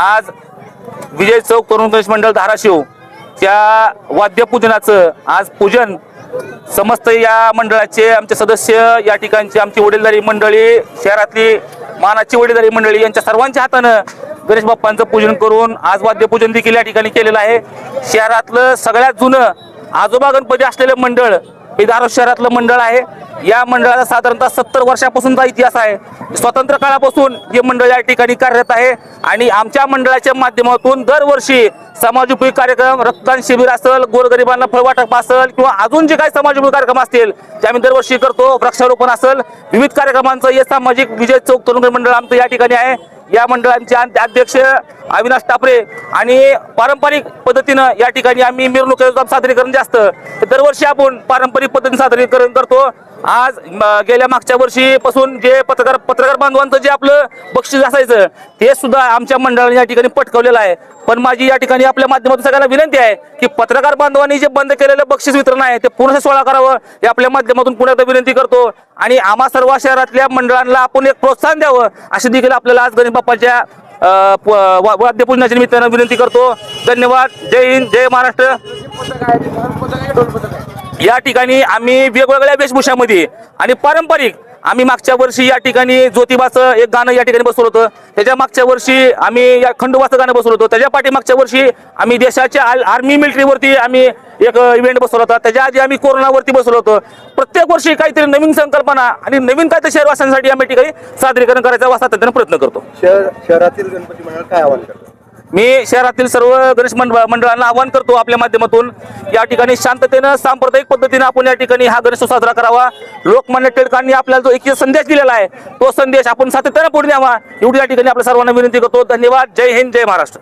आज विजय चौक तरुण गणेश मंडळ धाराशिव त्या वाद्यपूजनाचं आज पूजन समस्त या मंडळाचे आमचे सदस्य या ठिकाणचे आमची वडीलधारी मंडळी शहरातली मानाची वडीलधारी मंडळी यांच्या सर्वांच्या हातानं गणेश बाप्पांचं पूजन करून आज वाद्यपूजन देखील या ठिकाणी केलेलं आहे. शहरातलं सगळ्यात जुनं आजोबा गणपती असलेलं मंडळ हे धाराशिव शहरातलं मंडळ आहे. या मंडळाचा साधारणतः सत्तर वर्षापासूनचा इतिहास आहे. स्वतंत्र काळापासून हे मंडळ या ठिकाणी कार्यरत आहे आणि आमच्या मंडळाच्या माध्यमातून दरवर्षी समाजोपयोगी कार्यक्रम रक्तदान शिबिर असेल गोरगरिबांना फळवाटप असेल किंवा अजून जे काही समाजोपयोगी कार्यक्रम असतील ते आम्ही दरवर्षी करतो वृक्षारोपण असेल विविध कार्यक्रमांचं हे सामाजिक विजय चौक तरुण मंडळ आमचं या ठिकाणी आहे. या मंडळांचे अध्यक्ष अविनाश टापरे आणि पारंपरिक पद्धतीनं या ठिकाणी आम्ही मिरवणूक सादरीकरण जास्त दरवर्षी आपण पारंपरिक पद्धतीने सादरीकरण करतो. आज गेल्या मागच्या वर्षीपासून जे पत्रकार पत्रकार बांधवांचं जे आपलं बक्षीस असायचं ते सुद्धा आमच्या मंडळाने या ठिकाणी पटकवलेलं आहे. पण माझी या ठिकाणी आपल्या माध्यमातून सगळ्यांना विनंती आहे की पत्रकार बांधवांनी जे बंद केलेलं बक्षीस वितरण आहे ते पूर्ण सोळा करावं हे आपल्या माध्यमातून पुन्हा एकदा विनंती करतो. आणि आम्हा सर्व शहरातल्या मंडळांना आपण एक प्रोत्साहन द्यावं अशी देखील आपल्याला आज गणेश बाप्पाच्या प- वा- वाद्यपूजनाच्या निमित्तानं विनंती करतो. धन्यवाद. जय हिंद जय महाराष्ट्र. या ठिकाणी आम्ही वेगवेगळ्या वेशभूषामध्ये आणि पारंपरिक आम्ही मागच्या वर्षी या ठिकाणी ज्योतिबाचं एक गाणं या ठिकाणी बसवलं होतं. त्याच्या मागच्या वर्षी आम्ही या खंडोबाचं गाणं बसवलं होतं. त्याच्या पाठीमागच्या वर्षी आम्ही देशाच्या आल- आर्मी मिलिटरीवरती आम्ही एक इव्हेंट बसवला होता. त्याच्या आधी आम्ही कोरोनावरती बसवलं होतं. प्रत्येक वर्षी काहीतरी नवीन संकल्पना आणि नवीन काहीतरी शहरवासांसाठी आम्ही ठिकाणी सादरीकरण करायचा सातत्यानं प्रयत्न करतो. शहर शहरातील गणपती मंडळ काय आवाहन करतो? मी शहरातील सर्व गणेश मंडळ मंडळांना आवाहन करतो आपल्या माध्यमातून या ठिकाणी शांततेनं सांप्रदायिक पद्धतीने आपण या ठिकाणी हा गणेशोत्सव साजरा करावा. लोकमान्य टिळकांनी आपल्याला जो एक संदेश दिलेला आहे तो संदेश आपण सातत्यानं पुढे द्यावा एवढी या ठिकाणी आपल्या सर्वांना विनंती करतो. धन्यवाद. जय हिंद जय महाराष्ट्र.